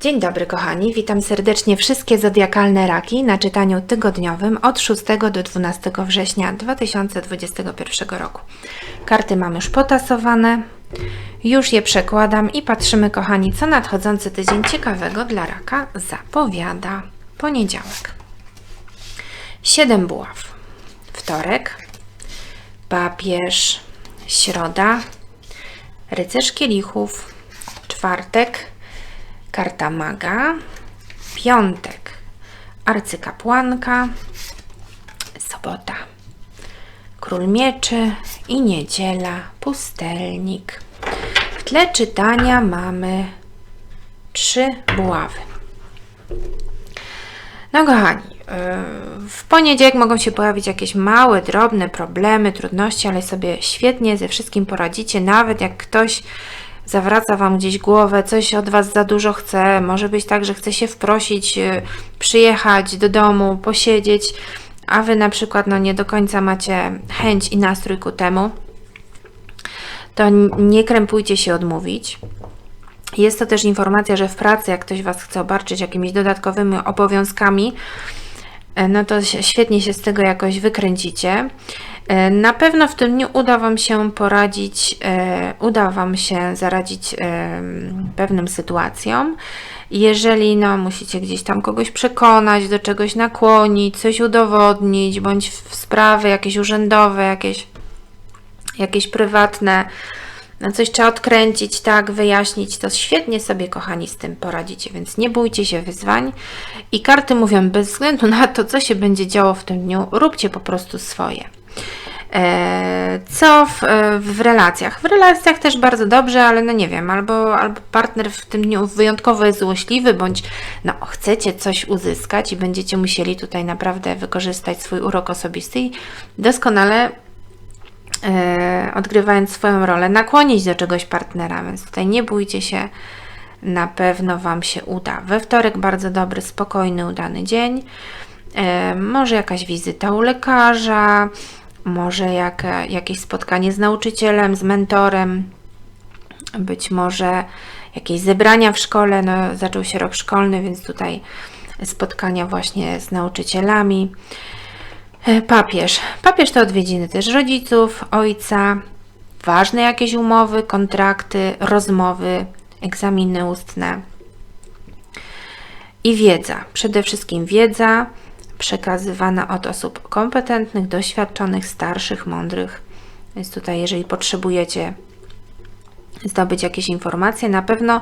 Dzień dobry kochani, witam serdecznie wszystkie zodiakalne raki na czytaniu tygodniowym od 6 do 12 września 2021 roku. Karty mam już potasowane, już je przekładam i patrzymy kochani, co nadchodzący tydzień ciekawego dla raka zapowiada. Poniedziałek. 7 buław. Wtorek. Papież. Środa. Rycerz kielichów. Czwartek karta maga, piątek arcykapłanka, sobota król mieczy i niedziela pustelnik. W tle czytania mamy trzy buławy. No kochani, yy, w poniedziałek mogą się pojawić jakieś małe, drobne problemy, trudności, ale sobie świetnie ze wszystkim poradzicie, nawet jak ktoś zawraca Wam gdzieś głowę, coś od Was za dużo chce, może być tak, że chce się wprosić, y, przyjechać do domu, posiedzieć, a Wy na przykład no, nie do końca macie chęć i nastrój ku temu, to nie krępujcie się odmówić. Jest to też informacja, że w pracy, jak ktoś Was chce obarczyć jakimiś dodatkowymi obowiązkami, no to świetnie się z tego jakoś wykręcicie. E, na pewno w tym dniu uda Wam się poradzić, e, uda Wam się zaradzić e, pewnym sytuacjom. Jeżeli no, musicie gdzieś tam kogoś przekonać, do czegoś nakłonić, coś udowodnić, bądź w sprawy jakieś urzędowe, jakieś, jakieś prywatne, no coś trzeba odkręcić, tak, wyjaśnić, to świetnie sobie, kochani, z tym poradzicie, więc nie bójcie się wyzwań. I karty mówią, bez względu na to, co się będzie działo w tym dniu, róbcie po prostu swoje. E, co w, e, w, relacjach? W relacjach też bardzo dobrze, ale no nie wiem, albo, albo partner w tym dniu wyjątkowo jest złośliwy, bądź no, chcecie coś uzyskać i będziecie musieli tutaj naprawdę wykorzystać swój urok osobisty i doskonale odgrywając swoją rolę, nakłonić do czegoś partnera, więc tutaj nie bójcie się, na pewno Wam się uda. We wtorek bardzo dobry, spokojny, udany dzień. E, może jakaś wizyta u lekarza, może jak, jakieś spotkanie z nauczycielem, z mentorem, być może jakieś zebrania w szkole. No, zaczął się rok szkolny, więc tutaj spotkania właśnie z nauczycielami. E, papież. Papież to odwiedziny też rodziców, ojca, ważne jakieś umowy, kontrakty, rozmowy, egzaminy ustne i wiedza. Przede wszystkim wiedza przekazywana od osób kompetentnych, doświadczonych, starszych, mądrych. Więc tutaj, jeżeli potrzebujecie zdobyć jakieś informacje, na pewno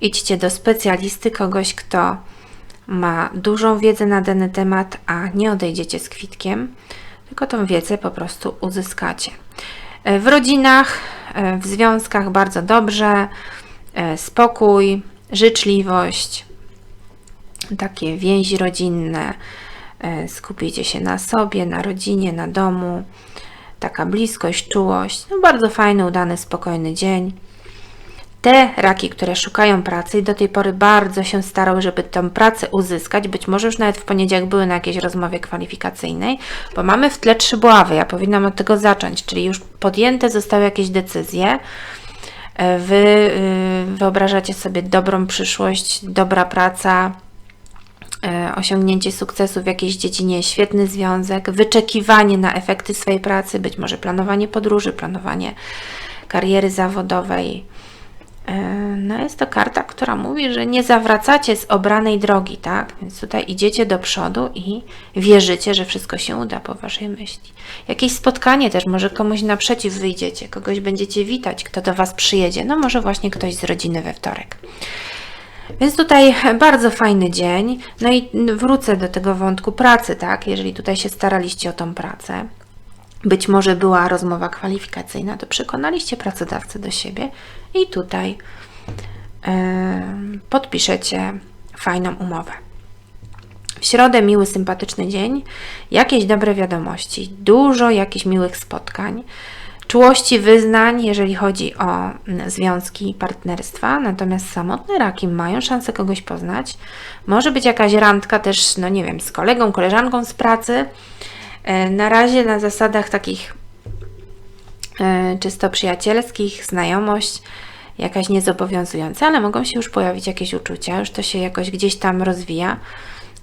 idźcie do specjalisty, kogoś, kto ma dużą wiedzę na dany temat, a nie odejdziecie z kwitkiem, tylko tą wiedzę po prostu uzyskacie. E, w rodzinach, e, w związkach bardzo dobrze, e, spokój, życzliwość, takie więzi rodzinne, skupicie się na sobie, na rodzinie, na domu. Taka bliskość, czułość. No bardzo fajny, udany, spokojny dzień. Te raki, które szukają pracy i do tej pory bardzo się starały, żeby tę pracę uzyskać, być może już nawet w poniedziałek były na jakiejś rozmowie kwalifikacyjnej, bo mamy w tle trzy buławy. Ja powinnam od tego zacząć, czyli już podjęte zostały jakieś decyzje. E, wy y, wyobrażacie sobie dobrą przyszłość, dobra praca, E, osiągnięcie sukcesu w jakiejś dziedzinie, świetny związek, wyczekiwanie na efekty swojej pracy, być może planowanie podróży, planowanie kariery zawodowej. E, no jest to karta, która mówi, że nie zawracacie z obranej drogi, tak? Więc tutaj idziecie do przodu i wierzycie, że wszystko się uda po Waszej myśli. Jakieś spotkanie też, może komuś naprzeciw wyjdziecie, kogoś będziecie witać, kto do Was przyjedzie. No może właśnie ktoś z rodziny we wtorek. Więc tutaj bardzo fajny dzień. No i wrócę do tego wątku pracy, tak? Jeżeli tutaj się staraliście o tą pracę, być może była rozmowa kwalifikacyjna, to przekonaliście pracodawcę do siebie i tutaj podpiszecie fajną umowę. W środę miły, sympatyczny dzień, jakieś dobre wiadomości, dużo jakichś miłych spotkań czułości wyznań, jeżeli chodzi o związki partnerstwa, natomiast samotne raki mają szansę kogoś poznać. Może być jakaś randka też, no nie wiem, z kolegą, koleżanką z pracy. E, na razie na zasadach takich czysto przyjacielskich, znajomość. jakaś niezobowiązująca, ale mogą się już pojawić jakieś uczucia, już to się jakoś gdzieś tam rozwija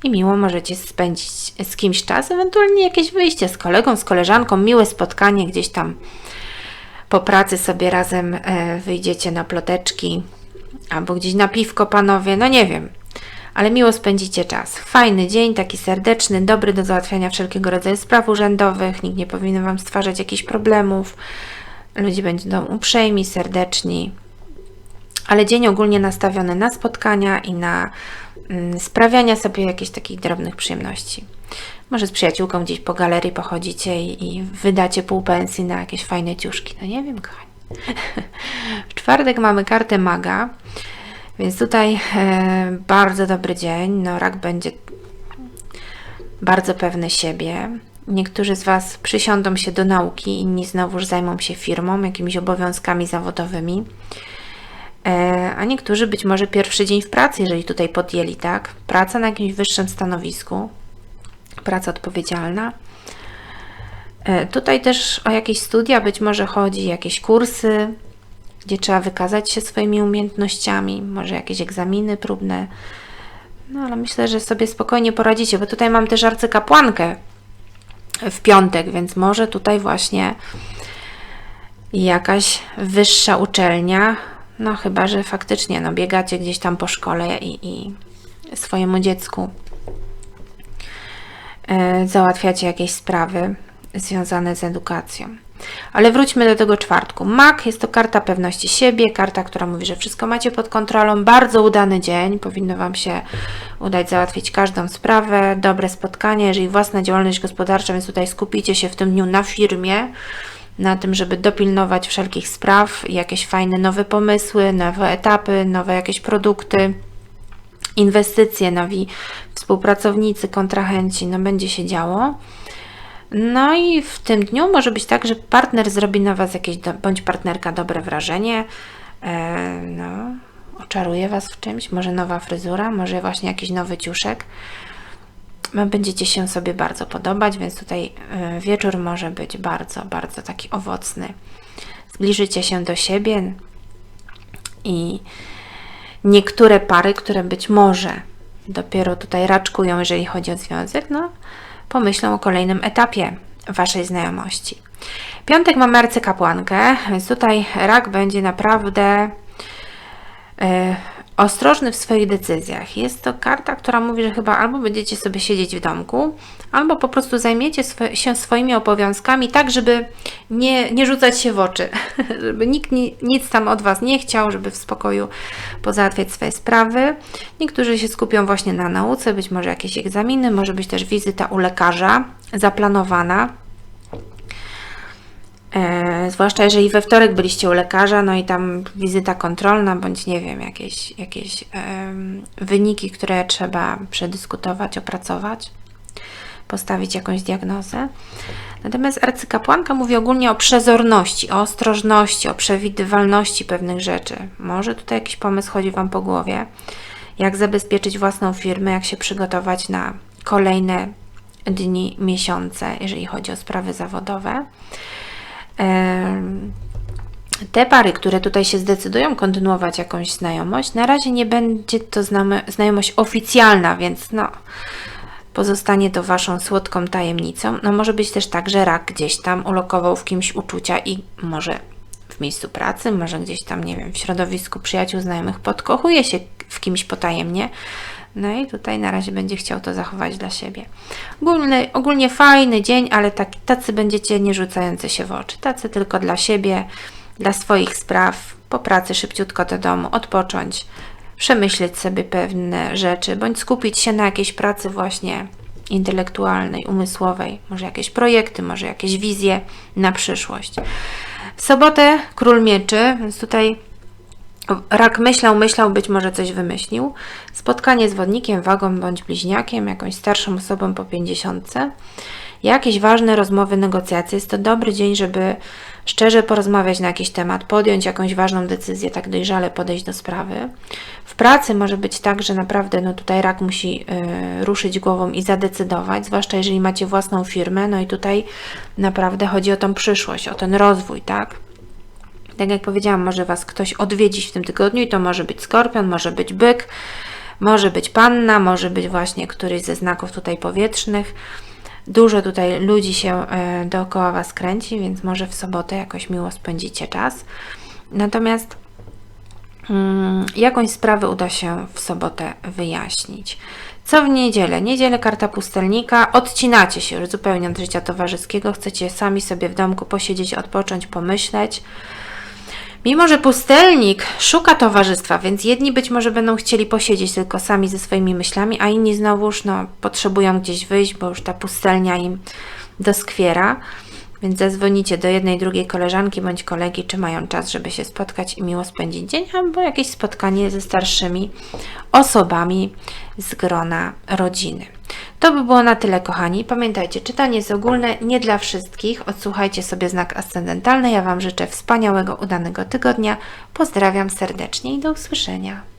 i miło możecie spędzić z kimś czas, ewentualnie jakieś wyjście z kolegą, z koleżanką, miłe spotkanie gdzieś tam po pracy sobie razem e, wyjdziecie na ploteczki albo gdzieś na piwko panowie, no nie wiem, ale miło spędzicie czas. Fajny dzień, taki serdeczny, dobry do załatwiania wszelkiego rodzaju spraw urzędowych, nikt nie powinien Wam stwarzać jakichś problemów, ludzie będą uprzejmi, serdeczni, ale dzień ogólnie nastawiony na spotkania i na mm, sprawiania sobie jakichś takich drobnych przyjemności. Może z przyjaciółką gdzieś po galerii pochodzicie i, i wydacie pół pensji na jakieś fajne ciuszki. No nie wiem, kochani. w czwartek mamy kartę maga, więc tutaj e, bardzo dobry dzień. No, rak będzie bardzo pewny siebie. Niektórzy z Was przysiądą się do nauki, inni znowuż zajmą się firmą, jakimiś obowiązkami zawodowymi. E, a niektórzy być może pierwszy dzień w pracy, jeżeli tutaj podjęli, tak? Praca na jakimś wyższym stanowisku, praca odpowiedzialna. E, tutaj też o jakieś studia być może chodzi, jakieś kursy, gdzie trzeba wykazać się swoimi umiejętnościami, może jakieś egzaminy próbne. No ale myślę, że sobie spokojnie poradzicie, bo tutaj mam też arcykapłankę w piątek, więc może tutaj właśnie jakaś wyższa uczelnia, no chyba, że faktycznie no, biegacie gdzieś tam po szkole i, i swojemu dziecku e, załatwiacie jakieś sprawy związane z edukacją. Ale wróćmy do tego czwartku. Mak jest to karta pewności siebie, karta, która mówi, że wszystko macie pod kontrolą. Bardzo udany dzień, powinno Wam się udać załatwić każdą sprawę. Dobre spotkanie, jeżeli własna działalność gospodarcza, więc tutaj skupicie się w tym dniu na firmie, na tym, żeby dopilnować wszelkich spraw, jakieś fajne nowe pomysły, nowe etapy, nowe jakieś produkty, inwestycje, nowi współpracownicy, kontrahenci, no będzie się działo. No i w tym dniu może być tak, że partner zrobi na Was jakieś, do, bądź partnerka dobre wrażenie, e, no, oczaruje Was w czymś, może nowa fryzura, może właśnie jakiś nowy ciuszek. No, będziecie się sobie bardzo podobać, więc tutaj e, wieczór może być bardzo, bardzo taki owocny. Zbliżycie się do siebie i niektóre pary, które być może dopiero tutaj raczkują, jeżeli chodzi o związek, no pomyślą o kolejnym etapie Waszej znajomości. Piątek mamy arcykapłankę, więc tutaj rak będzie naprawdę e, ostrożny w swoich decyzjach. Jest to karta, która mówi, że chyba albo będziecie sobie siedzieć w domku, albo po prostu zajmiecie się swoimi obowiązkami tak, żeby nie, nie rzucać się w oczy, żeby nikt ni, nic tam od Was nie chciał, żeby w spokoju pozałatwiać swoje sprawy. Niektórzy się skupią właśnie na nauce, być może jakieś egzaminy, może być też wizyta u lekarza zaplanowana E, zwłaszcza jeżeli we wtorek byliście u lekarza, no i tam wizyta kontrolna, bądź nie wiem, jakieś, jakieś e, wyniki, które trzeba przedyskutować, opracować, postawić jakąś diagnozę. Natomiast arcykapłanka mówi ogólnie o przezorności, o ostrożności, o przewidywalności pewnych rzeczy. Może tutaj jakiś pomysł chodzi Wam po głowie, jak zabezpieczyć własną firmę, jak się przygotować na kolejne dni, miesiące, jeżeli chodzi o sprawy zawodowe. Te pary, które tutaj się zdecydują kontynuować jakąś znajomość, na razie nie będzie to znajomość oficjalna, więc no, pozostanie to Waszą słodką tajemnicą. No może być też tak, że rak gdzieś tam ulokował w kimś uczucia i może w miejscu pracy, może gdzieś tam, nie wiem, w środowisku przyjaciół, znajomych podkochuje się w kimś potajemnie, no i tutaj na razie będzie chciał to zachować dla siebie. Ogólny, ogólnie fajny dzień, ale tak, tacy będziecie nie rzucający się w oczy. Tacy tylko dla siebie, dla swoich spraw, po pracy szybciutko do domu, odpocząć, przemyśleć sobie pewne rzeczy, bądź skupić się na jakiejś pracy właśnie intelektualnej, umysłowej, może jakieś projekty, może jakieś wizje na przyszłość. W sobotę król mieczy, więc tutaj Rak myślał, myślał, być może coś wymyślił. Spotkanie z wodnikiem, wagą bądź bliźniakiem, jakąś starszą osobą po pięćdziesiątce. Jakieś ważne rozmowy, negocjacje. Jest to dobry dzień, żeby szczerze porozmawiać na jakiś temat, podjąć jakąś ważną decyzję, tak dojrzale podejść do sprawy. W pracy może być tak, że naprawdę no tutaj rak musi y, ruszyć głową i zadecydować, zwłaszcza jeżeli macie własną firmę, no i tutaj naprawdę chodzi o tą przyszłość, o ten rozwój, tak? Tak jak powiedziałam, może Was ktoś odwiedzić w tym tygodniu i to może być skorpion, może być byk, może być panna, może być właśnie któryś ze znaków tutaj powietrznych. Dużo tutaj ludzi się e, dookoła Was kręci, więc może w sobotę jakoś miło spędzicie czas. Natomiast mm, jakąś sprawę uda się w sobotę wyjaśnić. Co w niedzielę? Niedzielę karta pustelnika. Odcinacie się już zupełnie od życia towarzyskiego. Chcecie sami sobie w domku posiedzieć, odpocząć, pomyśleć. Mimo, że pustelnik szuka towarzystwa, więc jedni być może będą chcieli posiedzieć tylko sami ze swoimi myślami, a inni znowuż no, potrzebują gdzieś wyjść, bo już ta pustelnia im doskwiera. Więc zadzwonicie do jednej, drugiej koleżanki bądź kolegi, czy mają czas, żeby się spotkać i miło spędzić dzień, albo jakieś spotkanie ze starszymi osobami z grona rodziny. To by było na tyle, kochani. Pamiętajcie, czytanie jest ogólne, nie dla wszystkich. Odsłuchajcie sobie znak ascendentalny. Ja Wam życzę wspaniałego, udanego tygodnia. Pozdrawiam serdecznie i do usłyszenia.